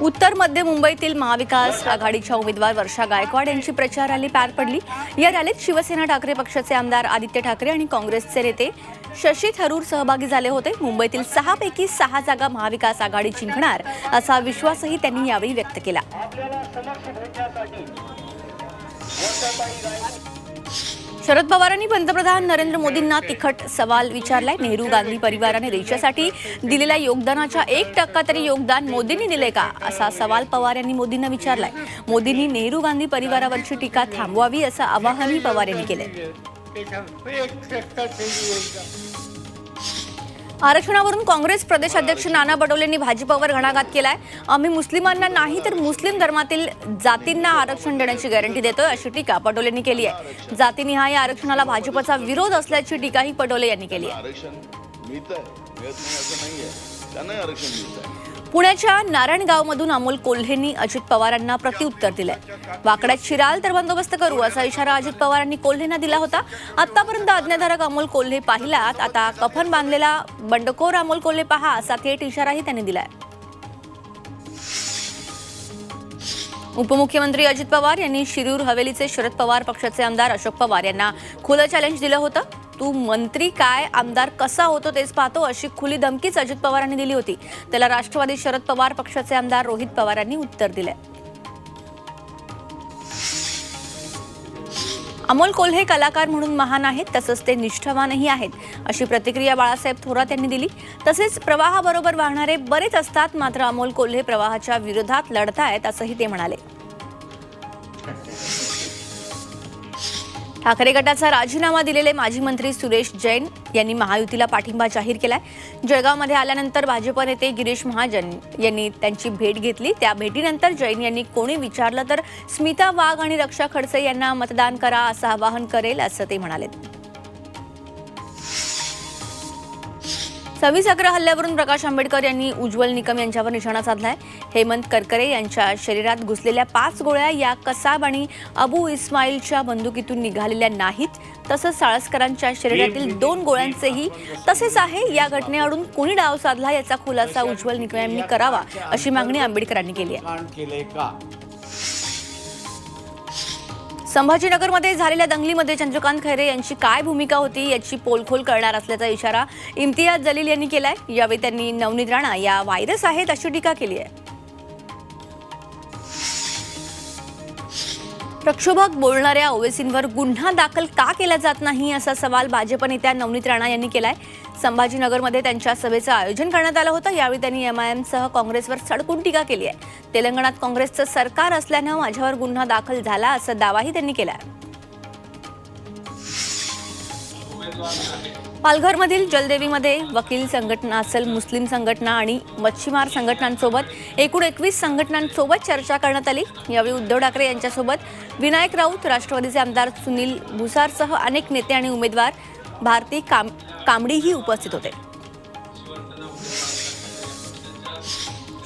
उत्तर मध्य मुंबईतील महाविकास आघाडीच्या उमेदवार वर्षा गायकवाड यांची प्रचार रॅली पार पडली. या रॅलीत शिवसेना ठाकरे पक्षाचे आमदार आदित्य ठाकरे आणि काँग्रेसचे नेते शशी थरूर सहभागी झाले होते. मुंबईतील सहापैकी सहा जागा महाविकास आघाडी जिंकणार असा विश्वासही त्यांनी यावेळी व्यक्त केला. शरद पवारांनी पंतप्रधान नरेंद्र मोदींना तिखट सवाल विचारलाय. नेहरू गांधी परिवाराने देशासाठी दिलेल्या योगदानाच्या एक टक्का तरी योगदान मोदींनी दिले का? असा सवाल पवार यांनी मोदींना विचारलाय. मोदींनी नेहरू गांधी परिवारावरची टीका थांबवावी असं आवाहनही पवार यांनी केलंय. आरक्षणावरून काँग्रेस प्रदेशाध्यक्ष नाना पटोलेंनी भाजपावर घणाघात केलाय. आम्ही मुस्लिमांना नाही तर मुस्लिम धर्मातील जातींना आरक्षण देण्याची गॅरंटी देतोय अशी टीका पटोलेंनी केली आहे. जातीनिहाय आरक्षणाला भाजपचा विरोध असल्याची टीकाही पटोले यांनी केली आहे. पुण्याच्या नारायणगावमधून अमोल कोल्हेंनी अजित पवारांना प्रत्युत्तर दिलंय. वाकड्यात शिराल तर बंदोबस्त करू असा इशारा अजित पवारांनी कोल्हेंना दिला होता. आतापर्यंत आज्ञाधारक अमोल कोल्हे पाहिलात. आता कफन बांधलेला बंडखोर अमोल कोल्हे पहा असा थेट इशाराही त्यांनी दिलाय. उपमुख्यमंत्री अजित पवार यांनी शिरूर हवेलीचे शरद पवार पक्षाचे आमदार अशोक पवार यांना खुलं चॅलेंज दिलं होतं. तू मंत्री काय आमदार कसा होतो तेच पाहतो अशी खुली धमकीच अजित पवारांनी दिली होती. त्याला राष्ट्रवादी शरद पवार पक्षाचे आमदार रोहित पवारांनी उत्तर दिले अमोल कोल्हे कलाकार म्हणून महान आहेत तसंच ते निष्ठावानही आहेत अशी प्रतिक्रिया बाळासाहेब थोरात यांनी दिली. तसेच प्रवाहाबरोबर वाहणारे बरेच असतात मात्र अमोल कोल्हे प्रवाहाच्या विरोधात लढतायत असंही ते म्हणाले. ठाकरे गटाचा राजीनामा दिलेले माजी मंत्री सुरेश जैन यांनी महायुतीला पाठिंबा जाहीर केलाय. जळगावमध्ये आल्यानंतर भाजप नेते गिरीश महाजन यांनी त्यांची भेट घेतली. त्या भेटीनंतर जैन यांनी कोणी विचारलं तर स्मिता वाघ आणि रक्षा खडसे यांना मतदान करा असं आवाहन करेल असं ते म्हणाले सव्वीस अकरा हल्ल्यावरून प्रकाश आंबेडकर यांनी उज्ज्वल निकम यांच्यावर निशाणा साधलाय. हेमंत करकरे यांच्या शरीरात घुसलेल्या पाच गोळ्या या कसाब आणि अबू इस्माईलच्या बंदुकीतून निघालेल्या नाहीत. तसंच साळसकरांच्या शरीरातील दोन गोळ्यांचेही तसेच आहे. या घटनेआडून कोणी डाव साधला याचा खुलासा उज्ज्वल निकम यांनी करावा अशी मागणी आंबेडकरांनी केली आहे. संभाजीनगरमध्ये झालेल्या दंगलीमध्ये चंद्रकांत खैरे यांची काय भूमिका होती याची पोलखोल करणार असल्याचा इशारा इम्तियाज जलील यांनी केलाय. यावेळी त्यांनी नवनीत राणा या व्हायरस आहेत अशी टीका केली आहे. प्रक्षोभक बोलणाऱ्या ओवेसींवर गुन्हा दाखल का केला जात नाही असा सवाल भाजप नेत्या नवनीत राणा यांनी केलाय. संभाजीनगरमध्ये त्यांच्या सभेचं आयोजन करण्यात आलं होतं. यावेळी त्यांनी एमआयएमसह काँग्रेसवर सडकून टीका केली आहे. तेलंगणात काँग्रेसचं सरकार असल्यानं माझ्यावर गुन्हा दाखल झाला असा दावाही त्यांनी केला पालघरमधील जलदेवीमध्ये वकील संघटना असल मुस्लिम संघटना आणि मच्छीमार संघटनांसोबत एकूण एकवीस संघटनांसोबत चर्चा करण्यात आली. यावेळी उद्धव ठाकरे यांच्यासोबत विनायक राऊत राष्ट्रवादीचे आमदार सुनील भुसारसह अनेक नेते आणि उमेदवार भारती काम कांबडीही उपस्थित होते.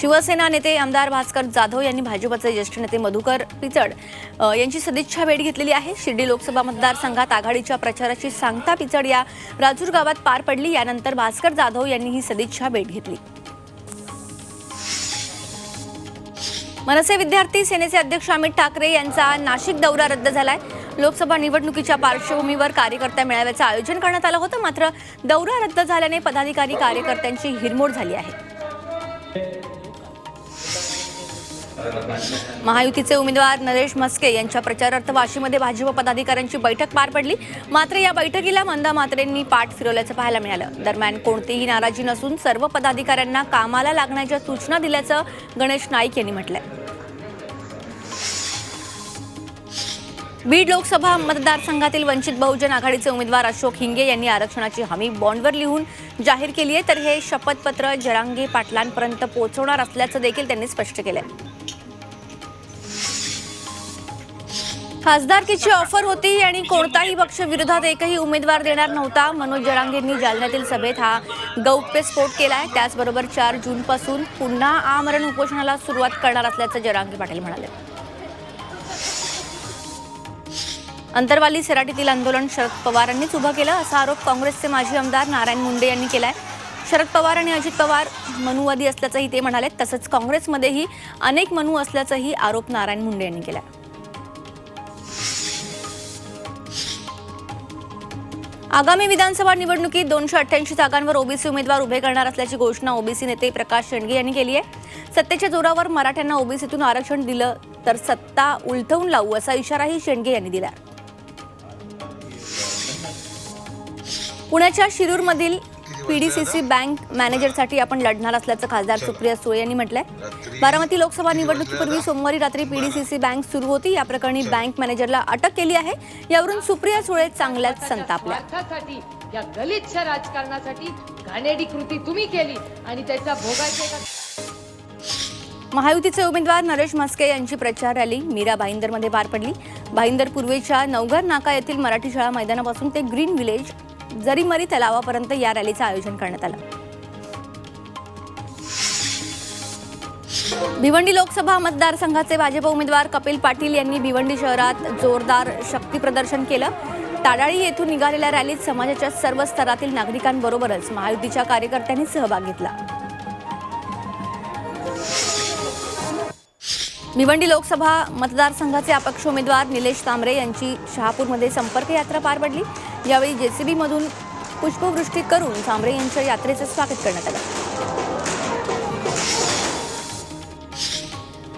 शिवसेना नेते आमदार भास्कर जाधव यांनी भाजपचे ज्येष्ठ नेते मधुकर पिचड यांची सदिच्छा भेट घेतलेली आहे. शिर्डी लोकसभा मतदारसंघात आघाडीच्या प्रचाराची सांगता पिचड या राजूर गावात पार पडली. यानंतर भास्कर जाधव यांनी ही सदिच्छा भेट घेतली. मनसे विद्यार्थी सेनेचे अध्यक्ष अमित ठाकरे यांचा नाशिक दौरा रद्द झालाय. लोकसभा निवडणुकीच्या पार्श्वभूमीवर कार्यकर्ता मेळाव्याचं आयोजन करण्यात आलं होतं. मात्र दौरा रद्द झाल्याने पदाधिकारी कार्यकर्त्यांची हिरमोड झाली आहे. महायुतीचे उमेदवार नरेश मस्के यांच्या प्रचारार्थ वाशीमध्ये भाजप पदाधिकाऱ्यांची बैठक पार पडली. मात्र या बैठकीला मंदा मात्रेंनी पाठ फिरवल्याचं पाहायला मिळालं. दरम्यान कोणतीही नाराजी नसून सर्व पदाधिकाऱ्यांना कामाला लागण्याच्या सूचना दिल्याचं गणेश नाईक यांनी म्हटलंय. बीड लोकसभा मतदारसंघातील वंचित बहुजन आघाडीचे उमेदवार अशोक हिंगे यांनी आरक्षणाची हमी बॉन्डवर लिहून जाहीर केली आहे तर हे शपथपत्र जरांगे पाटलांपर्यंत पोहोचवणार असल्याचं देखील त्यांनी स्पष्ट केलंय. खासदारकीची ऑफर होती आणि कोणताही पक्ष विरोधात एकही उमेदवार देणार नव्हता. मनोज जरांगेंनी जालन्यातील सभेत हा गौप्यस्फोट आहे. त्याचबरोबर चार जूनपासून पुन्हा आमरण उपोषणाला सुरुवात करणार असल्याचं जरांगे पाटील म्हणाले. अंतरवाली सराटीतील आंदोलन शरद पवारांनीच उभं केलं असा आरोप काँग्रेसचे माजी आमदार नारायण मुंडे यांनी केलाय. शरद पवार आणि अजित पवार मनुवादी असल्याचंही ते म्हणाले तसंच काँग्रेसमध्येही अनेक मनू असल्याचाही आरोप नारायण मुंडे यांनी केला आगामी विधानसभा निवडणुकीत दोनशे अठ्ठ्याऐंशी जागांवर ओबीसी उमेदवार उभे करणार असल्याची घोषणा ओबीसी नेते प्रकाश शेंडगे यांनी केली आहे. सत्तेच्या जोरावर मराठ्यांना ओबीसीतून आरक्षण दिलं तर सत्ता उलथवून लावू असा इशाराही शेंडगे यांनी दिला पुण्याच्या शिरूरमधील पीडीसीसी बँक मॅनेजरसाठी आपण लढणार असल्याचं खासदार सुप्रिया सुळे यांनी म्हटलंय. बारामती लोकसभा निवडणुकीपूर्वी सोमवारी रात्री पीडीसीसी बँक सुरू होती. या प्रकरणी बँक मॅनेजरला अटक केली आहे. यावरून सुप्रिया सुळे चांगल्याच संतापल्या. या गलिच्छ राजकारणासाठी घाणेरडी कृती तुम्ही केली आणि त्याचा भोगायचे महायुतीचे उमेदवार नरेश म्हस्के यांची प्रचार रॅली. मीरा भाईंदरमध्ये पार पडली. भाईंदर पूर्वेच्या नवघर नाका येथील मराठी शाळा मैदानापासून ते ग्रीन विलेज जरीमरी तलावापर्यंत या रॅलीचं आयोजन करण्यात आलं. भिवंडी लोकसभा मतदारसंघाचे भाजप उमेदवार कपिल पाटील यांनी भिवंडी शहरात जोरदार शक्ती प्रदर्शन केलं. ताडाळी येथून निघालेल्या रॅलीत समाजाच्या सर्व स्तरातील नागरिकांबरोबरच महायुतीच्या कार्यकर्त्यांनी सहभाग घेतला. भिवंडी लोकसभा मतदारसंघाचे अपक्ष उमेदवार निलेश तांबरे यांची शहापूरमध्ये संपर्क यात्रा पार पडली. यावेळी जेसीबीमधून पुष्पवृष्टी करून सांबरे यांच्या यात्रेचं स्वागत करण्यात आलं.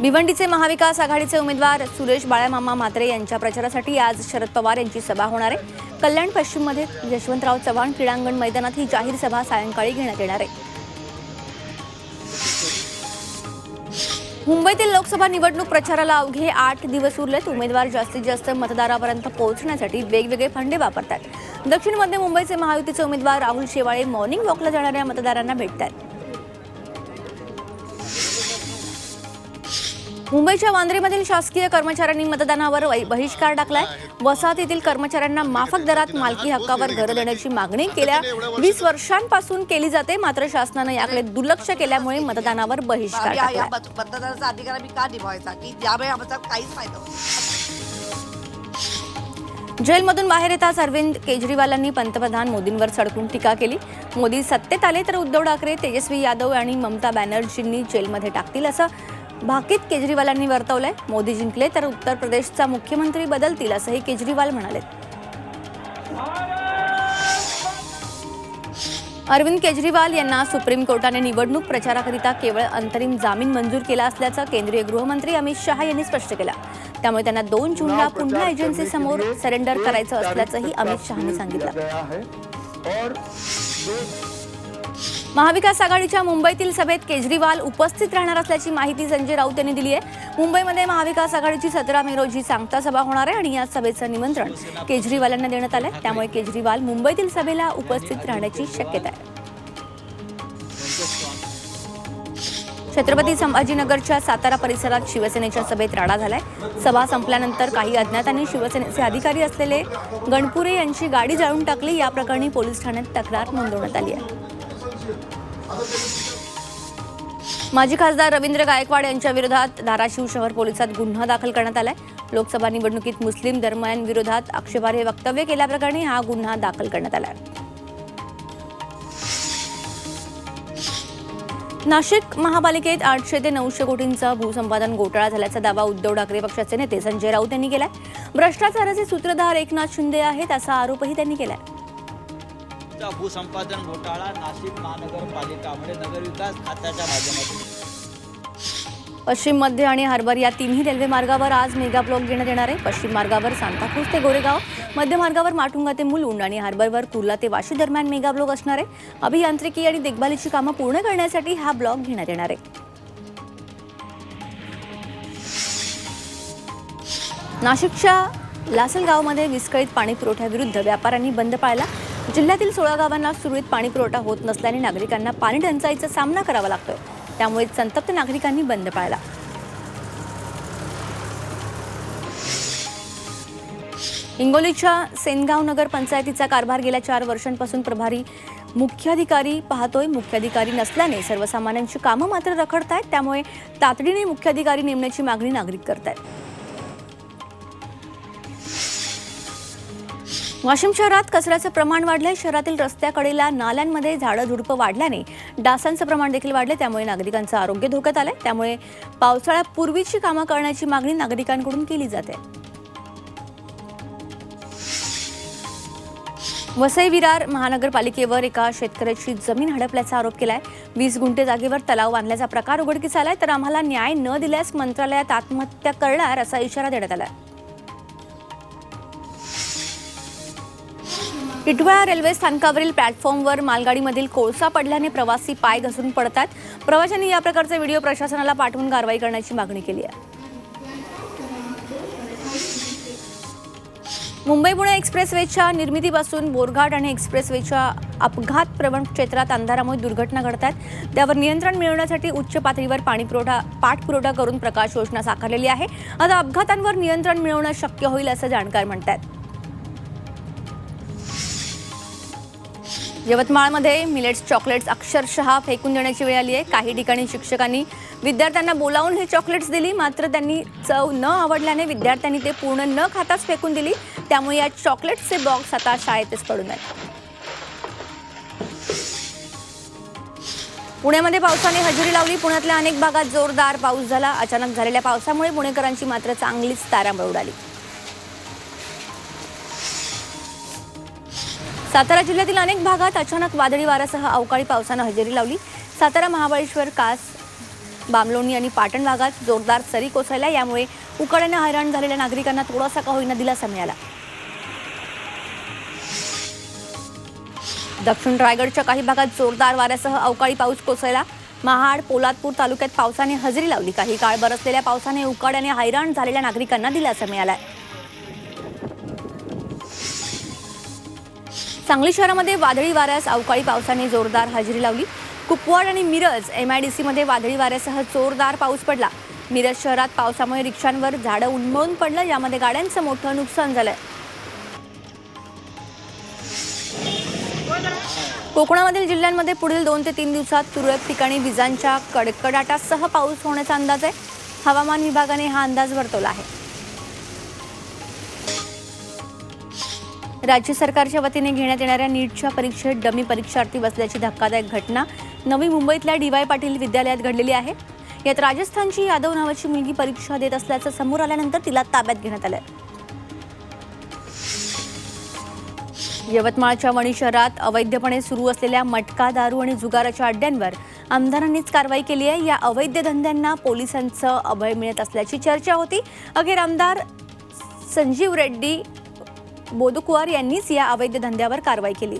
भिवंडीचे महाविकास आघाडीचे उमेदवार सुरेश बाळामामा म्हात्रे यांच्या प्रचारासाठी आज शरद पवार यांची सभा होणार आहे. कल्याण पश्चिममध्ये यशवंतराव चव्हाण क्रीडांगण मैदानात ही जाहीर सभा सायंकाळी घेण्यात येणार आहे. मुंबईतील लोकसभा निवडणूक प्रचाराला अवघे आठ दिवस उरलेत. उमेदवार जास्तीत जास्त मतदारापर्यंत पोहोचण्यासाठी वेगवेगळे फंडे वापरतात. दक्षिण मध्य मुंबईचे महायुतीचे उमेदवार राहुल शेवाळे मॉर्निंग वॉकला जाणाऱ्या मतदारांना भेटतात. मुंबईच्या वांद्रेमधील शासकीय कर्मचाऱ्यांनी मतदानावर बहिष्कार टाकलाय. वसाहतीतील कर्मचाऱ्यांना माफक दरात मालकी हक्कावर घरं देण्याची मागणी गेल्या वीस वर्षांपासून केली जाते मात्र शासनानं याकडे दुर्लक्ष केल्यामुळे मतदानावर बहिष्कार मतदानाचा अधिकार आम्ही का निभावायचा? की ज्यामुळे आमचा काहीच फायदा. जेलमधून बाहेर येताच अरविंद केजरीवालांनी पंतप्रधान मोदींवर सडकून टीका केली. मोदी सत्तेत आले तर उद्धव ठाकरे तेजस्वी यादव आणि ममता बॅनर्जींनी जेलमध्ये टाकतील असं भाकीत केजरीवालांनी वर्तवलंय. मोदी जिंकले तर उत्तर प्रदेशचा मुख्यमंत्री बदलतील असंही केजरीवाल म्हणाले अरविंद केजरीवाल यांना सुप्रीम कोर्टाने निवडणूक प्रचाराकरिता केवळ अंतरिम जामीन मंजूर केला असल्याचं केंद्रीय गृहमंत्री अमित शहा यांनी स्पष्ट केलं. त्यामुळे त्यांना दोन जूनला पुन्हा एजन्सी समोर सरेंडर करायचं असल्याचंही अमित शहानी सांगितलं. महाविकास आघाडीच्या मुंबईतील सभेत केजरीवाल उपस्थित राहणार असल्याची माहिती संजय राऊत यांनी दिली आहे. मुंबईमध्ये महाविकास आघाडीची सतरा मे रोजी सांगता सभा होणार आहे आणि या सभेचं निमंत्रण केजरीवालांना देण्यात आलंय. त्यामुळे केजरीवाल मुंबईतील सभेला उपस्थित राहण्याची शक्यता आहे. छत्रपती संभाजीनगरच्या सातारा परिसरात शिवसेनेच्या सभेत राडा झालाय. सभा संपल्यानंतर काही अज्ञातांनी शिवसेनेचे अधिकारी असलेले गणपुरे यांची गाडी जाळून टाकली. या प्रकरणी पोलीस ठाण्यात तक्रार नोंदवण्यात आली आहे. माजी खासदार रवींद्र गायकवाड यांच्या विरोधात धाराशिव शहर पोलिसात गुन्हा दाखल करण्यात आलाय. लोकसभा निवडणुकीत मुस्लिम धर्मियांविरोधात आक्षेपार्ह वक्तव्य केल्याप्रकरणी हा गुन्हा दाखल करण्यात आलाय. नाशिक महापालिकेत आठशे ते नऊशे कोटींचा भूसंपादन घोटाळा झाल्याचा दावा उद्धव ठाकरे पक्षाचे नेते संजय राऊत यांनी केलाय. भ्रष्टाचाराचे सूत्रधार एकनाथ शिंदे आहेत असा आरोपही त्यांनी केलाय. महाराष्ट्र भूसंपादन घोटाळा नाशिक महानगरपालिकामुळे नगरविकास खात्याच्या माध्यमातून. पश्चिम मध्य आणि हार्बर या तिन्ही रेल्वे मार्गावर आज मेगा ब्लॉक घेण्यात येणार आहे. पश्चिम मार्गावर सांताक्रूज ते गोरेगाव मध्य मार्गावर माटुंगा ते मुलुंड आणि हार्बरवर कुर्ला ते वाशी दरम्यान मेगा ब्लॉक असणार आहे. अभियांत्रिकी आणि देखभालीची कामं पूर्ण करण्यासाठी हा ब्लॉक घेण्यात येणार आहे. नाशिकच्या लासलगावमध्ये विस्कळीत पाणी पुरवठ्याविरुद्ध व्यापाऱ्यांनी बंद पाळला. जिल्ह्यातील सोळा गावांना सुरळीत पाणी पुरवठा होत नसल्याने नागरिकांना पाणी टंचाईचा सामना करावा लागतोय. त्यामुळे संतप्त नागरिकांनी बंद पाळला. हिंगोलीच्या सेनगाव नगर पंचायतीचा कारभार गेल्या चार वर्षांपासून प्रभारी मुख्याधिकारी पाहतोय. मुख्याधिकारी नसल्याने सर्वसामान्यांची कामं मात्र रखडत आहेत त्यामुळे तातडीने मुख्याधिकारी नेमण्याची मागणी नागरिक करत आहेत वाशिम शहरात कचऱ्याचं प्रमाण वाढलंय. शहरातील रस्त्याकडेला नाल्यांमध्ये झाडं झुडपं वाढल्याने डासांचं प्रमाण देखील वाढले त्यामुळे नागरिकांचं आरोग्य धोक्यात आलंय. त्यामुळे पावसाळ्यापूर्वीची कामं करण्याची मागणी नागरिकांकडून केली जाते. वसई विरार महानगरपालिकेवर एका शेतकऱ्याची जमीन हडपल्याचा आरोप केलाय. वीस गुंठे जागेवर तलाव बांधल्याचा प्रकार उघडकीस आलाय. तर आम्हाला न्याय न दिल्यास मंत्रालयात आत्महत्या करणार असा इशारा देण्यात आलाय. इटवाळा रेल्वे स्थानकावरील प्लॅटफॉर्मवर मालगाडीमधील कोळसा पडल्याने प्रवासी पाय घसरून पडतात. प्रवाशांनी या प्रकारचे व्हिडिओ प्रशासनाला पाठवून कारवाई करण्याची मागणी केली आहे. मुंबई पुणे एक्सप्रेसवेच्या निर्मितीपासून बोरघाट आणि एक्सप्रेसवेच्या अपघात प्रवण क्षेत्रात अंधारामुळे दुर्घटना घडतात. त्यावर नियंत्रण मिळवण्यासाठी उच्च पातळीवर पाणीपुरवठा पाठपुरवठा करून प्रकाश योजना साकारलेली आहे. आता अपघातांवर नियंत्रण मिळवणं शक्य होईल असं जाणकार म्हणतात यवतमाळमध्ये मिलेट्स चॉकलेट्स अक्षरशः फेकून देण्याची वेळ आली आहे. काही ठिकाणी शिक्षकांनी विद्यार्थ्यांना बोलावून हे चॉकलेट्स दिली मात्र त्यांनी चव न आवडल्याने विद्यार्थ्यांनी ते पूर्ण न खाताच फेकून दिली. त्यामुळे या चॉकलेट्सचे बॉक्स आता शाळेतच पडून आहेत. पुण्यामध्ये पावसाने हजेरी लावली. पुण्यातल्या अनेक भागात जोरदार पाऊस झाला. अचानक झालेल्या पावसामुळे पुणेकरांची मात्र चांगलीच तारांबळ उडाली. सातारा जिल्ह्यातील अनेक भागात अचानक वादळी वाऱ्यासह अवकाळी पावसानं हजेरी लावली. सातारा महाबळेश्वर कास बामलोणी आणि पाटण भागात जोरदार सरी कोसळल्या. यामुळे उकाड्यानं हैराण झालेल्या नागरिकांना थोडासा का होईना दिलासा मिळाला. दक्षिण रायगडच्या काही भागात जोरदार वाऱ्यासह अवकाळी पाऊस कोसळला. महाड पोलादपूर तालुक्यात पावसाने हजेरी लावली. काही काळ बरसलेल्या पावसाने उकाड्याने हैराण झालेल्या नागरिकांना दिलासा मिळाला सांगली शहरामध्ये वादळी वाऱ्यास अवकाळी पावसाने जोरदार हजेरी लावली. कुपवाड आणि मिरज एम आय डी सीमध्ये वादळी वाऱ्यासह जोरदार पाऊस पडला. मिरज शहरात पावसामुळे रिक्षांवर झाडं उन्मळून पडलं यामध्ये गाड्यांचं मोठं नुकसान झालंय. कोकणामधील जिल्ह्यांमध्ये पुढील दोन ते तीन दिवसात तुरळक ठिकाणी विजांच्या कडकडाटासह पाऊस होण्याचा अंदाज आहे. हवामान विभागाने हा अंदाज वर्तवला आहे. राज्य सरकारच्या वतीने घेण्यात येणाऱ्या नीटच्या परीक्षेत डमी परीक्षार्थी बसल्याची धक्कादायक घटना नवी मुंबईतल्या डी वाय पाटील विद्यालयात घडलेली आहे. यात राजस्थानची यादव नावाची मुलगी परीक्षा देत असल्याचं समोर आल्यानंतर तिला ताब्यात घेण्यात आलं. यवतमाळच्या वणी शहरात अवैधपणे सुरू असलेल्या मटका दारू आणि जुगाराच्या अड्ड्यांवर आमदारांनीच कारवाई केली आहे. या अवैध धंद्यांना पोलिसांचं अभय मिळत असल्याची चर्चा होती. अखेर आमदार संजीव रेड्डी बोदकुवार यांनीच या अवैध धंद्यावर कारवाई केली.